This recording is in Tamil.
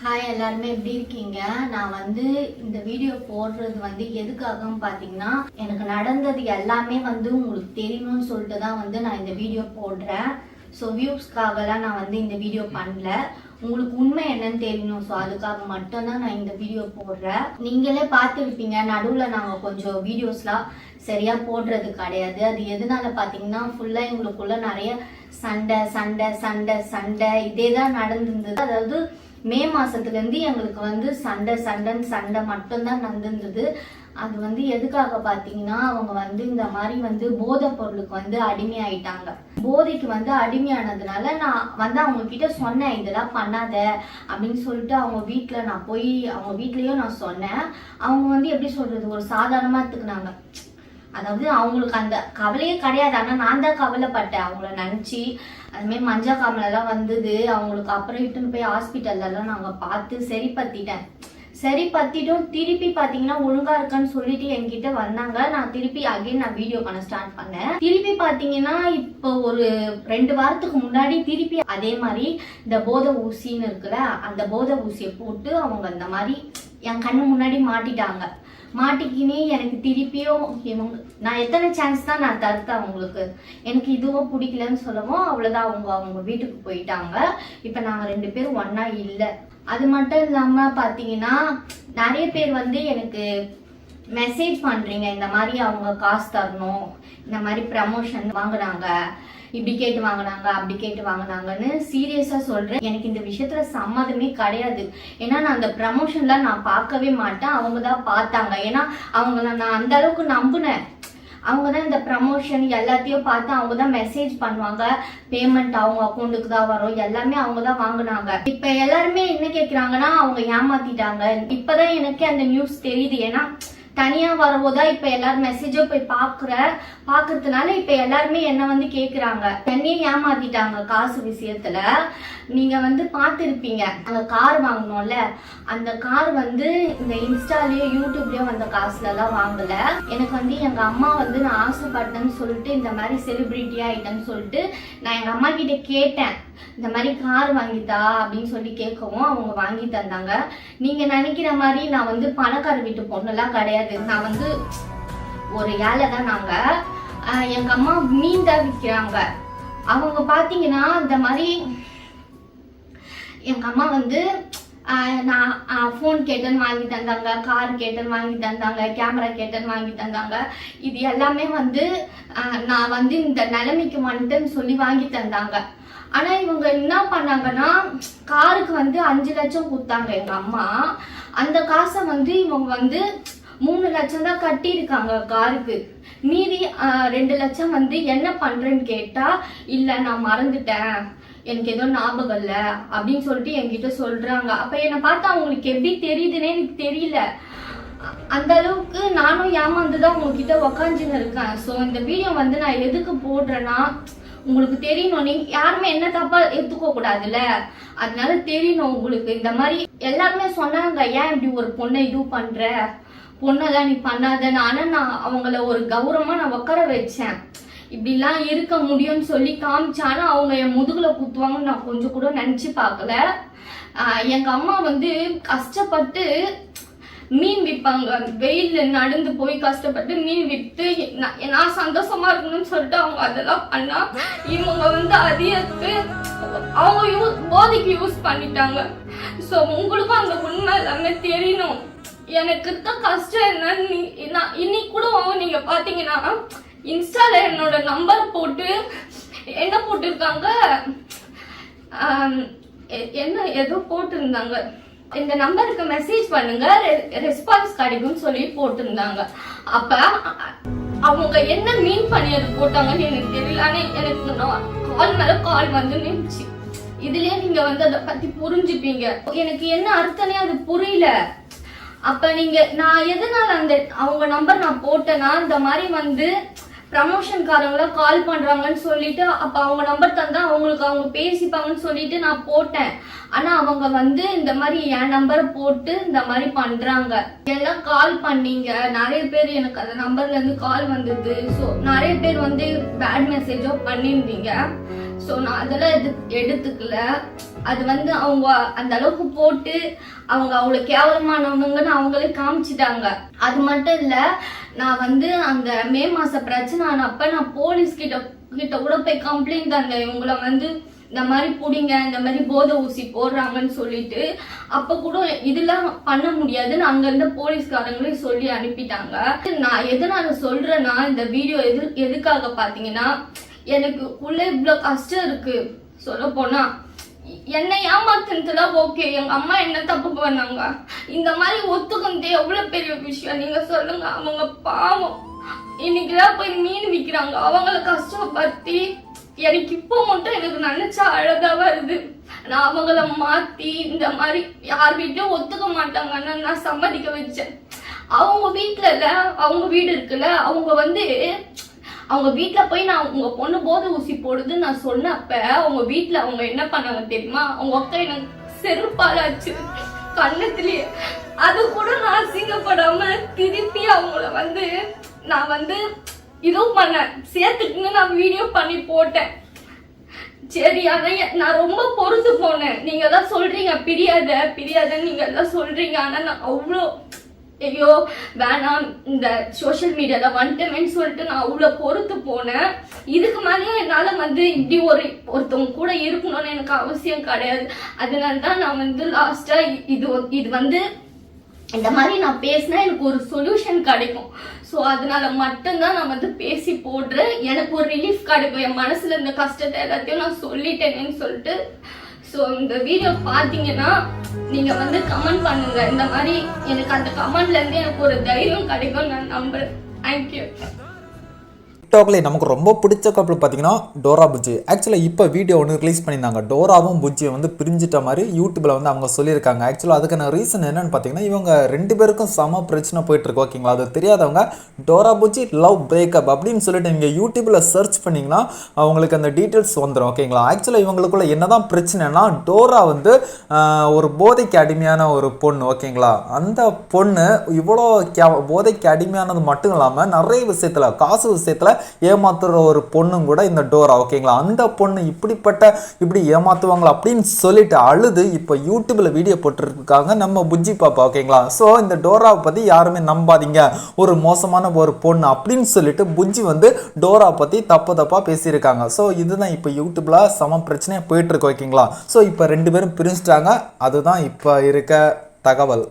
ஹாய் எல்லாருமே எப்படி இருக்கீங்க? நான் வந்து இந்த வீடியோ போடுறது வந்து எதுக்காகன்னு பார்த்தீங்கன்னா எனக்கு நடந்தது எல்லாமே வந்து உங்களுக்கு தெரியணும்னு சொல்லிட்டு தான் வந்து நான் இந்த வீடியோ போடுறேன். ஸோ வியூஸ்க்காகலாம் நான் வந்து இந்த வீடியோ பண்ணல. உங்களுக்கு உண்மை என்னன்னு தெரியணும். ஸோ அதுக்காக மட்டும்தான் நான் இந்த வீடியோ போடுறேன். நீங்களே பார்த்துருப்பீங்க நடுவில் நாங்கள் கொஞ்சம் வீடியோஸ்லாம் சரியாக போடுறது கிடையாது. அது எதனால பார்த்தீங்கன்னா ஃபுல்லாக எங்களுக்குள்ள நிறைய சண்டை சண்டை சண்டை சண்டை இதே தான் நடந்திருந்தது. அதாவது மே மாசத்துலேருந்து எங்களுக்கு வந்து சண்டை சண்டைன்னு சண்டை மட்டும்தான் நடந்திருந்தது. அது வந்து எதுக்காக பார்த்தீங்கன்னா அவங்க வந்து இந்த மாதிரி வந்து போதை பொருளுக்கு வந்து அடிமையாயிட்டாங்க. போதைக்கு வந்து அடிமையானதுனால நான் வந்து அவங்க கிட்ட சொன்னேன் இதெல்லாம் பண்ணாத அப்படின்னு சொல்லிட்டு அவங்க வீட்டில் நான் போய் அவங்க வீட்லேயும் நான் சொன்னேன். அவங்க வந்து எப்படி சொல்றது ஒரு சாதாரணமாக எடுத்துக்கினாங்க. அதாவது அவங்களுக்கு அந்த கவலையே கிடையாது. ஆனால் நான் தான் கவலைப்பட்டேன். அவங்கள நினச்சி அதுமாரி மஞ்சா காமலெல்லாம் வந்தது. அவங்களுக்கு அப்புறம் இட்டுன்னு போய் ஹாஸ்பிட்டல்லலாம் நாங்கள் பார்த்து சரி பத்திட்டேன் சரி பத்திட்டும் திருப்பி பார்த்தீங்கன்னா ஒழுங்கா இருக்கான்னு சொல்லிட்டு என்கிட்ட வந்தாங்க. நான் திருப்பி அகைன் நான் வீடியோ பண்ண ஸ்டார்ட் பண்ணேன். திருப்பி பார்த்தீங்கன்னா இப்போ ஒரு ரெண்டு வாரத்துக்கு முன்னாடி திருப்பி அதே மாதிரி இந்த போதை ஊசின்னு இருக்குல்ல அந்த போதை ஊசியை போட்டு அவங்க அந்த மாதிரி என் கண்ணு முன்னாடி மாட்டிட்டாங்க. மாட்டிக்கினே எனக்கு திருப்பியும் இவங்க நான் எத்தனை சான்ஸ் தான் நான் தருத்தேன் அவங்களுக்கு எனக்கு இதுவும் பிடிக்கலன்னு சொல்லவும் அவ்வளோதான் அவங்க அவங்க வீட்டுக்கு போயிட்டாங்க. இப்போ நாங்கள் ரெண்டு பேரும் ஒன்றா இல்லை. அது மட்டும் இல்லாமல் பார்த்தீங்கன்னா நிறைய பேர் வந்து எனக்கு மெசேஜ் பண்ணுறீங்க இந்த மாதிரி அவங்க காசு தரணும் இந்த மாதிரி ப்ரமோஷன் வாங்குனாங்க இப்படி கேட்டு வாங்கினாங்க அப்படி கேட்டு வாங்கினாங்கன்னு சீரியஸாக சொல்கிறேன் எனக்கு இந்த விஷயத்தில் சம்மதமே கிடையாது. ஏன்னா நான் அந்த ப்ரமோஷன்லாம் நான் பார்க்கவே மாட்டேன். அவங்க தான் பார்த்தாங்க. ஏன்னா அவங்கள நான் அந்த அளவுக்கு நம்பினேன். அவங்க தான் இந்த ப்ரமோஷன் எல்லாத்தையும் பார்த்து அவங்க தான் மெசேஜ் பண்ணுவாங்க. பேமெண்ட் அவங்க அக்கௌண்ட்டுக்கு தான் வரும். எல்லாமே அவங்க தான் வாங்குனாங்க. இப்போ எல்லாருமே என்ன கேட்குறாங்கன்னா அவங்க ஏமாத்திட்டாங்க. இப்போதான் எனக்கே அந்த நியூஸ் தெரியுது. ஏன்னா தனியா வரும்போதா இப்ப எல்லாரும் மெசேஜோ போய் பாக்குற பாக்குறதுனால இப்ப எல்லாருமே என்ன வந்து கேக்குறாங்க? என்னையே ஏமாத்திட்டாங்க காசு விஷயத்துல. நீங்க வந்து பார்த்துருப்பீங்க. அந்த கார் வாங்கினோம்ல அந்த கார் வந்து இந்த இன்ஸ்டாலயோ யூடியூப்லயோ வந்த காசுல எல்லாம் வாங்கல. எனக்கு வந்து எங்க அம்மா வந்து நான் ஆசைப்பட்டேன்னு சொல்லிட்டு இந்த மாதிரி செலிபிரிட்டி ஆயிட்டேன்னு சொல்லிட்டு நான் எங்க அம்மா கிட்ட கேட்டேன். இந்த மாதிரி கார் வாங்கித்தா அப்படின்னு சொல்லி கேட்கவும் அவங்க வாங்கி தந்தாங்க. நீங்க நினைக்கிற மாதிரி நான் வந்து பணக்கார வீட்டு பொண்ணுலாம் கிடையாது. நான் வந்து ஒரு ஏழை தான் நாங்க. ஆஹ் எங்க அம்மா மீன் தான் விற்கிறாங்க. அவங்க பாத்தீங்கன்னா இந்த மாதிரி எங்க அம்மா வந்து நான் ஃபோன் கேட்டேன்னு வாங்கி தந்தாங்க கார் கேட்டேன்னு வாங்கி தந்தாங்க கேமரா கேட்டேன்னு வாங்கி தந்தாங்க. இது எல்லாமே வந்து நான் வந்து இந்த நிலைமைக்கு வந்துட்டேன்னு சொல்லி வாங்கி தந்தாங்க. ஆனால் இவங்க என்ன பண்ணாங்கன்னா காருக்கு வந்து அஞ்சு லட்சம் கொடுத்தாங்க எங்கள் அம்மா. அந்த காசை வந்து இவங்க வந்து மூணு லட்சம் தான் கட்டியிருக்காங்க காருக்கு. மீதி ரெண்டு லட்சம் வந்து என்ன பண்ணுறேன்னு கேட்டால் இல்லை நான் மறந்துட்டேன். எனக்கு ஏதோ ஞாபகம் இல்ல அப்படின்னு சொல்லிட்டு என்கிட்ட சொல்றாங்க. அப்ப என்னை பார்த்தா அவங்களுக்கு எப்படி தெரியுதுன்னே எனக்கு தெரியல. அந்த அளவுக்கு நானும் ஏமாந்து தான் உங்ககிட்ட உக்காந்துன்னு இருக்கேன். ஸோ இந்த வீடியோ வந்து நான் எதுக்கு போடுறேன்னா உங்களுக்கு தெரியணும். நீங்க யாருமே என்ன தப்பா எடுத்துக்க கூடாதுல்ல. அதனால தெரியணும் உங்களுக்கு. இந்த மாதிரி எல்லாருமே சொன்னாங்க ஏன் இப்படி ஒரு பொண்ணை இது பண்ற? பொண்ணெல்லாம் நீ பண்ணாதன்னு. ஆனா நான் அவங்கள ஒரு கௌரவமா நான் உட்கார வச்சேன். இப்படிலாம் இருக்க முடியும்னு சொல்லி காமிச்சானா அவங்க என் முதுகுல குத்துவாங்கன்னு நான் கொஞ்சம் கூட நினைச்சு பார்க்கல. எங்கள் எங்க அம்மா வந்து கஷ்டப்பட்டு மீன் விற்பாங்க வெயில்ல நடந்து போய் கஷ்டப்பட்டு மீன் விற்று நான் நான் சந்தோஷமா இருக்கணும்னு சொல்லிட்டு அவங்க அதெல்லாம் பண்ணா இவங்க வந்து அதிகத்து அவங்க யூஸ் போதைக்கு யூஸ் பண்ணிட்டாங்க. ஸோ உங்களுக்கும் அந்த உண்மை எல்லாமே தெரியணும். எனக்கு இருக்க கஷ்டம் என்னன்னு நான் இன்னைக்கு கூட நீங்க பாத்தீங்கன்னா இன்ஸ்டால என்னோட நம்பர் போட்டு என்ன போட்டிருக்காங்க? என்ன ஏதோ போட்டிருந்தாங்க. இந்த நம்பருக்கு மெசேஜ் பண்ணுங்க ரெஸ்பான்ஸ் கிடைக்கும்னு சொல்லி போட்டிருந்தாங்க. அப்ப அவங்க என்ன மீன் பண்ணி அது போட்டாங்கன்னு எனக்கு தெரியல. ஆனா எனக்கு கால் மேல கால் வந்து நின்றுச்சு இதுலயே நீங்க வந்து அதை பத்தி புரிஞ்சுப்பீங்க. எனக்கு என்ன அர்த்தனே அது புரியல. அப்ப நீங்க நான் எதனால அந்த அவங்க நம்பர் நான் போட்டேன்னா இந்த மாதிரி வந்து ப்ரமோஷன்காரங்கள கால் பண்ணுறாங்கன்னு சொல்லிட்டு அப்போ அவங்க நம்பர் தந்தா அவங்களுக்கு அவங்க பேசிப்பாங்கன்னு சொல்லிட்டு நான் போட்டேன். ஆனால் அவங்க வந்து இந்த மாதிரி என் நம்பரை போட்டு இந்த மாதிரி பண்ணுறாங்க எல்லாம் கால் பண்ணீங்க. நிறைய பேர் எனக்கு அந்த நம்பர்லேருந்து கால் வந்தது. ஸோ நிறைய பேர் வந்து பேட் மெசேஜோ பண்ணியிருந்தீங்க ஸோ நான் அதெல்லாம் எது எடுத்துக்கல. அது வந்து அவங்க அந்த அளவுக்கு போட்டு அவங்க அவ்வளோ கேவலமானவங்கன்னு அவங்களே காமிச்சிட்டாங்க. அது மட்டும் இல்ல நான் வந்து அந்த மே மாச பிரச்சனை ஆனப்ப நான் போலீஸ் கிட்ட கிட்ட கூட போய் கம்ப்ளைண்ட் தந்தேன். இவங்கள வந்து இந்த மாதிரி பிடிங்க இந்த மாதிரி போதை ஊசி போடுறாங்கன்னு சொல்லிட்டு அப்ப கூட இதெல்லாம் பண்ண முடியாதுன்னு அங்க இருந்த போலீஸ்காரங்களே சொல்லி அனுப்பிட்டாங்க. நான் எதனால சொல்றேன்னா இந்த வீடியோ எது எதுக்காக பாத்தீங்கன்னா எனக்கு உள்ள இவ்வளோ கஷ்டம் இருக்கு. சொல்ல போனா என்னை ஏமாத்துனதுல ஓகே எங்க அம்மா என்ன தப்பு பண்ணாங்க? இந்த மாதிரி ஒத்துக்கிறது எவ்வளவு பெரிய விஷயம்? நீங்க சொல்லுங்க அவங்க பாவம். இன்னைக்குதான் போய் மீன் விக்கிறாங்க. அவங்கள கஷ்டப்படுத்தி எனக்கு இப்போ மட்டும் எனக்கு நினைச்சா அழகா வருது. நான் அவங்கள மாத்தி இந்த மாதிரி யார் வீட்லயும் ஒத்துக்க மாட்டாங்கன்னு நான் சம்மதிக்க வச்சேன். அவங்க வீட்ல அவங்க வீடு இருக்குல்ல அவங்க வந்து அவங்க வீட்டில் போய் நான் உங்க பொண்ணு போதை ஊசி போடுதுன்னு நான் சொன்னப்ப அவங்க வீட்டில் அவங்க என்ன பண்ணாங்க தெரியுமா? அவங்க அக்கா எனக்கு செருப்பாலாச்சு கண்ணத்திலேயே அது கூட நான் அசிங்கப்படாம திருப்பி அவங்கள வந்து நான் வந்து இதுவும் பண்ணேன். சேர்த்துக்குங்க நான் வீடியோ பண்ணி போட்டேன். சரி ஆனா நான் ரொம்ப பொறுத்து போனேன். நீங்க தான் சொல்றீங்க பிரியாத பிரியாதன்னு நீங்க தான் சொல்றீங்க. ஆனா நான் அவ்வளோ ஐயோ வேணாம். இந்த சோஷியல் மீடியால வந்துட்டேன்னு சொல்லிட்டு நான் அவ்வளோ பொறுத்து போனேன். இதுக்கு மேலேயும் என்னால் வந்து இப்படி ஒரு ஒருத்தவங்க கூட இருக்கணும்னு எனக்கு அவசியம் கிடையாது. அதனால தான் நான் வந்து லாஸ்ட்டாக இது இது வந்து இந்த மாதிரி நான் பேசினா எனக்கு ஒரு சொல்யூஷன் கிடைக்கும். ஸோ அதனால மட்டும்தான் நான் வந்து பேசி போடுறேன். எனக்கு ஒரு ரிலீஃப் கிடைக்கும். என் மனசில் இருந்த கஷ்டத்தை எல்லாத்தையும் நான் சொல்லிட்டேனேன்னு சொல்லிட்டு ஸோ இந்த வீடியோ பார்த்தீங்கன்னா நீங்க வந்து கமெண்ட் பண்ணுங்க. இந்த மாதிரி எனக்கு அந்த கமெண்ட்ல இருந்து எனக்கு ஒரு தைரியம் கிடைக்கும் நான் நம்புறேன். தேங்க்யூ டிக்டாக்ல நமக்கு ரொம்ப பிடிச்ச கப்பல் பார்த்தீங்கன்னா டோரா புஜ்ஜி. ஆக்சுவலாக இப்போ வீடியோ ஒன்று ரிலீஸ் பண்ணியிருந்தாங்க. டோராவும் புஜ்ஜியும் வந்து பிரிஞ்சிட்ட மாதிரி யூடியூப்பில் வந்து அவங்க சொல்லியிருக்காங்க. ஆக்சுவலாக அதுக்கான ரீசன் என்னன்னு பார்த்தீங்கன்னா இவங்க ரெண்டு பேருக்கும் சம பிரச்சனை போயிட்டு இருக்கு ஓகேங்களா அது தெரியாதவங்க டோரா புஜ்ஜி லவ் பிரேக்கப் அப்படின்னு சொல்லிட்டு நீங்கள் யூடியூப்பில் சர்ச் பண்ணிங்கன்னா அவங்களுக்கு அந்த டீட்டெயில்ஸ் வந்துடும் ஓகேங்களா ஆக்சுவலாக இவங்களுக்குள்ள என்னதான் பிரச்சனைனா டோரா வந்து ஒரு போதைக்கு அடிமையான ஒரு பொண்ணு ஓகேங்களா அந்த பொண்ணு இவ்வளோ கே போதைக்கு அடிமையானது மட்டும் இல்லாமல் நிறைய விஷயத்தில் காசு விஷயத்தில் ஏமாத்துற ஒரு பொண்ணும் கூட இந்த டோரா ஓகேங்களா? அந்த பொண்ணு இப்படிப்பட்ட இப்படி ஏமாத்துவாங்களா அப்படின்னு சொல்லிட்டு அழுது இப்போ யூடியூப்ல வீடியோ போட்டுருக்காங்க நம்ம புஜ்ஜி பாப்பா ஓகேங்களா? ஸோ இந்த டோராவை பற்றி யாருமே நம்பாதீங்க. ஒரு மோசமான ஒரு பொண்ணு அப்படின்னு சொல்லிட்டு புஜ்ஜி வந்து டோரா பற்றி தப்பு தப்பாக பேசியிருக்காங்க. ஸோ இதுதான் இப்போ யூடியூப்ல சம பிரச்சனையாக போயிட்டு இருக்கு ஓகேங்களா? ஸோ இப்போ ரெண்டு பேரும் பிரிஞ்சிட்டாங்க. அதுதான் இப்போ இருக்க தகவல்.